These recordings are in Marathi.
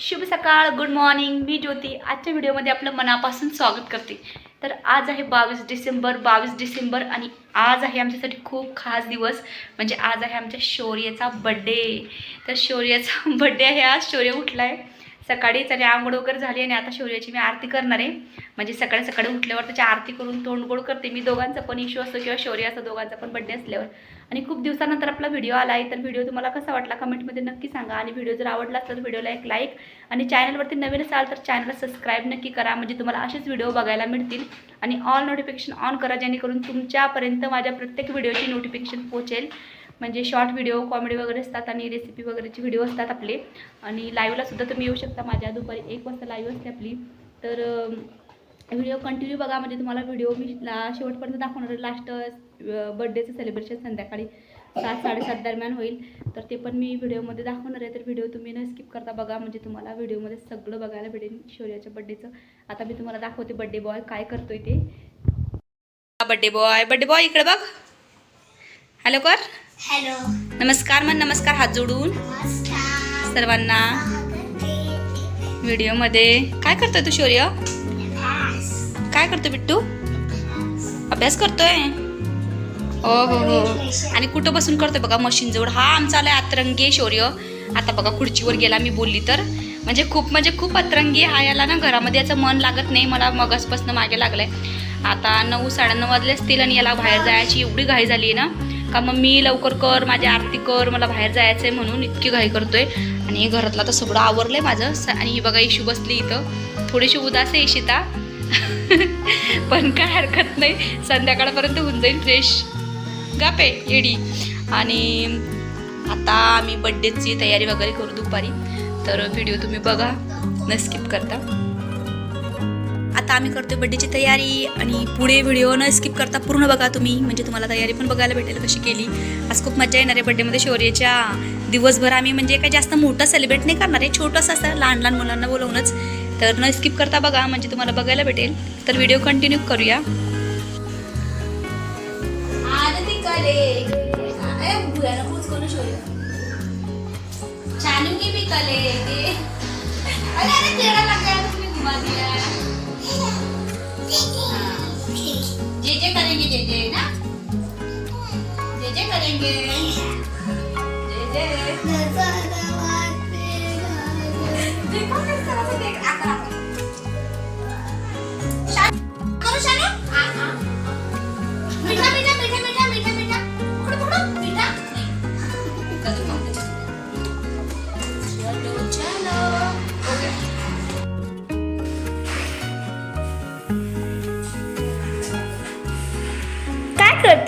शुभ सकाळ गुड मॉर्निंग मी ज्योती. आजच्या व्हिडिओमध्ये आपलं मनापासून स्वागत करते. तर आज आहे बावीस डिसेंबर बावीस डिसेंबर आणि आज आहे आमच्यासाठी खूप खास दिवस. म्हणजे आज आहे आमच्या शौर्याचा बड्डे तर शौर्याचा बड्डे आहे आज. शौर्य उठला आहे? सकाळीच आणि आंघोळ वगैरे झाली आणि आता शौर्याची मी आरती करणार आहे. म्हणजे सकाळी सकाळी उठल्यावर त्याची आरती करून तोंडगोड करते. मी दोघांचा पण इश्यू असतो किंवा शौर्य असतो दोघांचा पण बड्डे असल्यावर. आणि खूप दिवसानंतर आपला व्हिडिओ आला आहे. तर व्हिडिओ तुम्हाला कसा वाटला कमेंटमध्ये नक्की सांगा. आणि व्हिडिओ जर आवडला तर व्हिडिओला एक लाईक आणि चॅनलवरती नवीन असाल तर चॅनलला सबस्क्राईब नक्की करा. म्हणजे तुम्हाला असेच व्हिडिओ बघायला मिळतील. आणि ऑल नोटिफिकेशन ऑन करा. जेणेकरून तुमच्यापर्यंत माझ्या प्रत्येक व्हिडिओची नोटिफिकेशन पोहोचेल. म्हणजे शॉर्ट व्हिडिओ कॉमेडी वगैरे असतात आणि रेसिपी वगैरेचे व्हिडिओ असतात आपले. आणि लाईव्हला सुद्धा तुम्ही येऊ शकता. माझ्या दुपारी एक वाजता लाईव्ह असते आपली. तर व्हिडिओ कंटिन्यू बघा. म्हणजे तुम्हाला व्हिडिओ मी ला शेवटपर्यंत दाखवणार लास्ट बड्डेचं सेलिब्रेशन संध्याकाळी सात साडेसात दरम्यान होईल. तर ते पण मी व्हिडिओमध्ये दाखवणार आहे. तर व्हिडिओ तुम्ही न स्किप करता बघा. म्हणजे तुम्हाला व्हिडिओमध्ये सगळं बघायला भेटेल. शौर्याच्या बड्डेचं आता मी तुम्हाला दाखवते बड्डे बॉय काय करतोय ते. बड्डे बॉय बड्डे बॉय इकडे बघ. हॅलो कर. हॅलो. नमस्कार मन नमस्कार हात जोडून. सर्वांना. व्हिडिओमध्ये. काय करतोय तू शौर्य? काय करतो बिट्टू? अभ्यास. करतोय? हो हो हो. आणि कुठं बसून करतोय बघा मशीन जवळ. हा आमचा आलाय अतरंगी शौर्य. आता बघा खुर्चीवर गेला मी बोलली तर. म्हणजे खूप म्हणजे खूप अतरंगी हा याला ना घरामध्ये याचं मन लागत नाही. मला मगासपासून मागे लागलंय. आता नऊ साडेनऊ वाजले असतील आणि याला बाहेर जायची एवढी घाई झाली आहे ना. का मम्मी लवकर कर माझी आरती कर मला बाहेर जायचं आहे म्हणून इतकी घाई करतोय. आणि घरातलं तर सगळं आवरलंय माझं. आणि ही बघा इशू बसली इथं. थोडीशी उदास आहे इशिता. पण काय हरकत नाही. संध्याकाळपर्यंत होऊन जाईल फ्रेश गापे येडी. आणि आता आम्ही बड्डेची तयारी वगैरे करू दुपारी. तर व्हिडिओ तुम्ही बघा. न स्किप करता. आता आम्ही करतोय बड्डेची तयारी आणि पुढे व्हिडिओ न स्किप करता पूर्ण बघा तुम्ही. म्हणजे तुम्हाला तयारी पण बघायला भेटेल कशी केली. आज खूप मजा येणार आहे बड्डेमध्ये शौर्याच्या. दिवसभर आम्ही म्हणजे काही जास्त मोठं सेलिब्रेट नाही करणार आहे. छोटंसं असं लहान लहान मुलांना बोलवूनच. तर न स्किप करता बघा म्हणजे तुम्हाला बघायला भेटेल. तर व्हिडिओ कंटिन्यू करूया. चालू की भी कले. अरे अरे टेढ़ा लग गया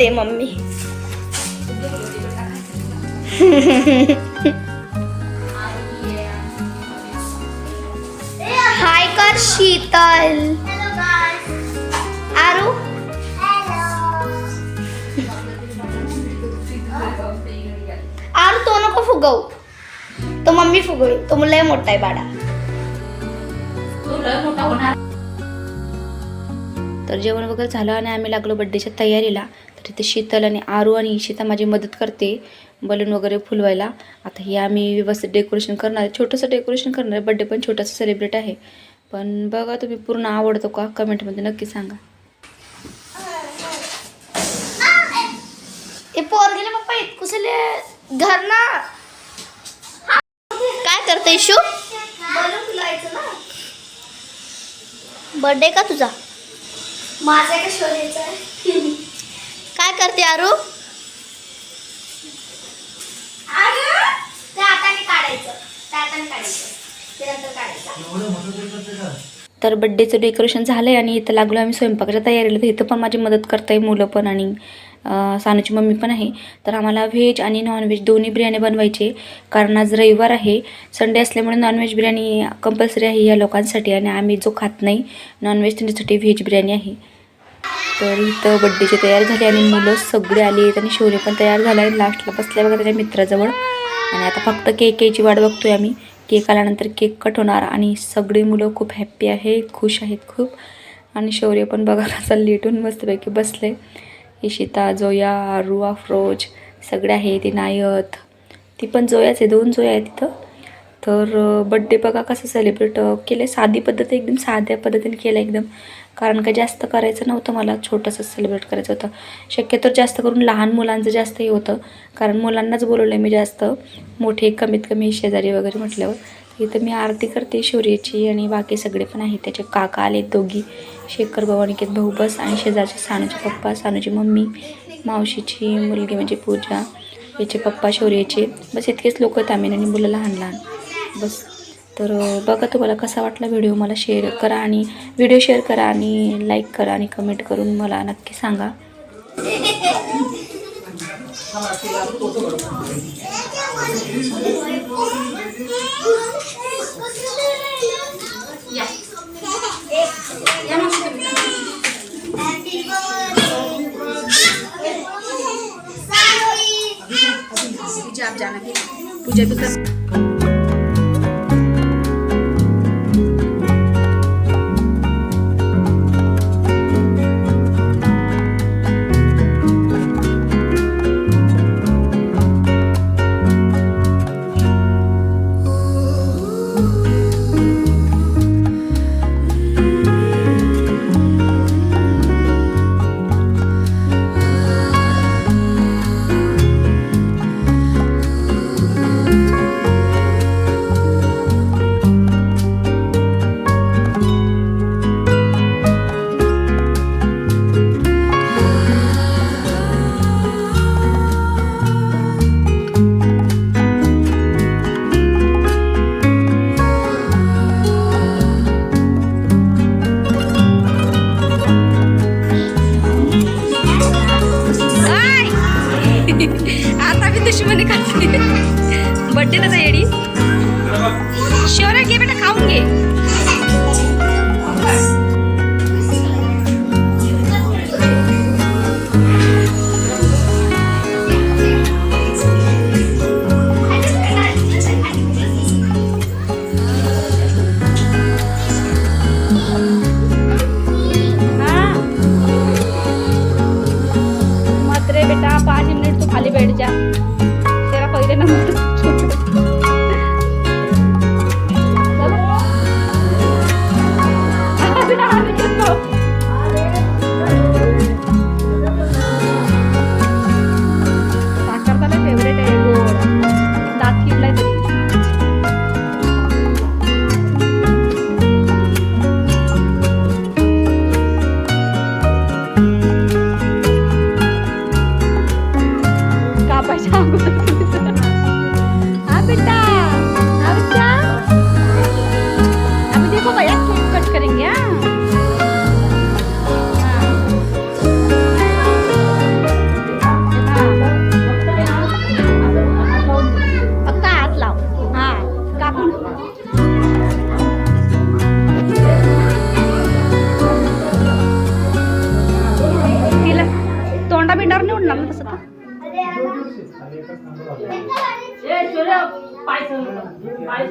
करते मम्मी. हाय कर शीतल. आरू? आरू तो नको फुगवू. तो मम्मी फुगवी तो लय मोठा आहे बाडा तर जेवण वगैरे झालं आणि आम्ही लागलो बड्डेच्या तयारीला. तर तिथे शीतल आणि आरू आणि ईशिता माझी मदत करते बलून वगैरे फुलवायला. आता हे आम्ही व्यवस्थित डेकोरेशन करणार आहे. छोटंसं डेकोरेशन करणार आहे. बड्डे पण छोटंसं सेलिब्रेट आहे. पण बघा तुम्ही पूर्ण आवडतो का? कमेंटमध्ये नक्की सांगा. घर ना. काय करते इशू? बर्थडे का तुझा? माझा का शोधायचा करते आरू? तर बड्डेचं डेकोरेशन झालं आहे आणि इथं लागलो आम्ही स्वयंपाकाच्या तयारीला. तर इथं पण माझी मदत करताय मुलं पण आणि सानूची मम्मी पण आहे. तर आम्हाला व्हेज आणि नॉनव्हेज दोन्ही बिर्याणी बनवायची. कारण आज रविवार आहे. संडे असल्यामुळे नॉनव्हेज बिर्याणी कंपल्सरी आहे या लोकांसाठी आणि आम्ही जो खात नाही नॉनव्हेज त्यांच्यासाठी व्हेज बिर्याणी आहे. तर इथं बड्डेची तयारी झाली आणि मुलं सगळे आली आहेत आणि शौर्य पण तयार झाला आहे लास्टला बसल्या बघा त्याच्या मित्राजवळ. आणि आता फक्त केक यायची वाट बघतोय आम्ही. केक आल्यानंतर केक कट होणार आणि सगळी मुलं खूप हॅप्पी आहेत खुश आहेत खूप. आणि शौर्य पण बघा कसा लेटून मस्तपैकी बसले इशिता जोया आरू अफरोज सगळे ती नायत. ती पण जोयाच आहे दोन जोया आहेत तिथं तर बड्डे बघा कसं सेलिब्रेट केलं साधी पद्धत एकदम साध्या पद्धतीने केलं एकदम. कारण का जास्त करायचं नव्हतं मला छोटंसं सेलिब्रेट करायचं होतं. शक्यतो जास्त करून लहान मुलांचं जास्त हे होतं. कारण मुलांनाच बोलवलं आहे मी जास्त. मोठे कमीत कमी शेजारी वगैरे म्हटल्यावर. इथं मी आरती करते शौर्याची आणि बाकी सगळे पण आहेत. त्याचे काका आले दोघी. शेखर भाऊ अनिकेत भाऊ बस आणि शेजारचे सानूचे पप्पा सानूची मम्मी मावशीची मुलगी म्हणजे पूजा याचे पप्पा शौर्याचे बस इतकेच लोक आहेत आम्ही आणि मुलं लहान लहान बस. तर बघा तुम्हाला कसा वाटला व्हिडिओ मला शेअर करा आणि व्हिडिओ शेअर करा आणि लाईक करा आणि कमेंट करून मला नक्की सांगा. पूजा पूजा भी कर शोरा घे बेटा खाऊन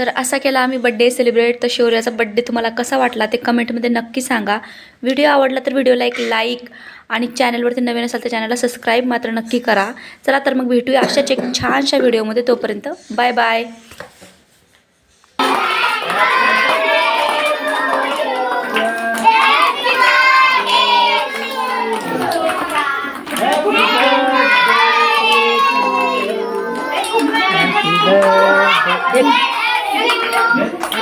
तर असा केला आम्ही बड्डे सेलिब्रेट तर शौर्याचा बड्डे तुम्हाला कसा वाटला ते कमेंटमध्ये नक्की सांगा. व्हिडिओ आवडला तर व्हिडिओला एक लाईक आणि चॅनलवरती नवीन असाल तर चॅनलला सबस्क्राईब मात्र नक्की करा. चला तर मग भेटूया अशाच एक छानशा व्हिडिओमध्ये. तोपर्यंत बाय बाय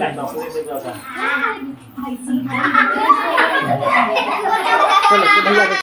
चलो तो भैया को